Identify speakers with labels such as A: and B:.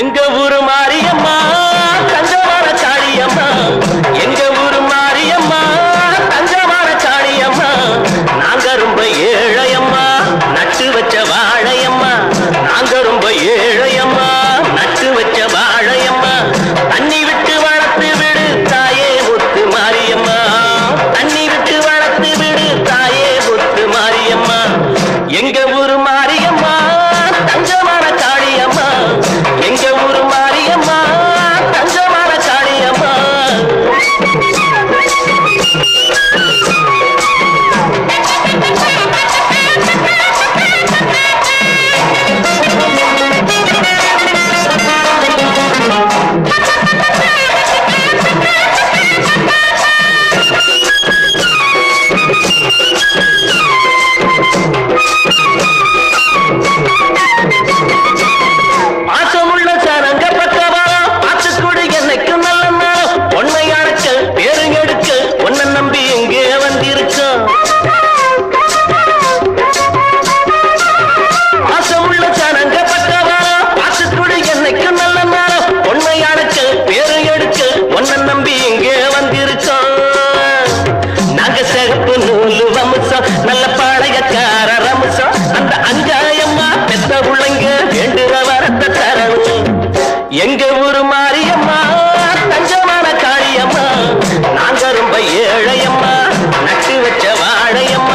A: எங்க ஊரு மாரியம்மா? தஞ்சவார சாடியம்மா எங்க ஊரு மாரியம்மா? தஞ்சவார சாடியம்மா நாங்க ரொம்ப ஏழையம்மா. நட்டு வச்ச வாழையம்மா. நாங்க ரொம்ப ஏழையம்மா. நட்டு வச்ச வாழையம்மா. தண்ணி விட்டு வளர்த்து விடு தாயே ஒத்து மாரியம்மா. தண்ணி விட்டு வளர்த்து விடு தாயே ஒத்து மாரியம்மா. எங்க ஊரு வாழையம்மா நட்டு வச்ச வாழையம்மா.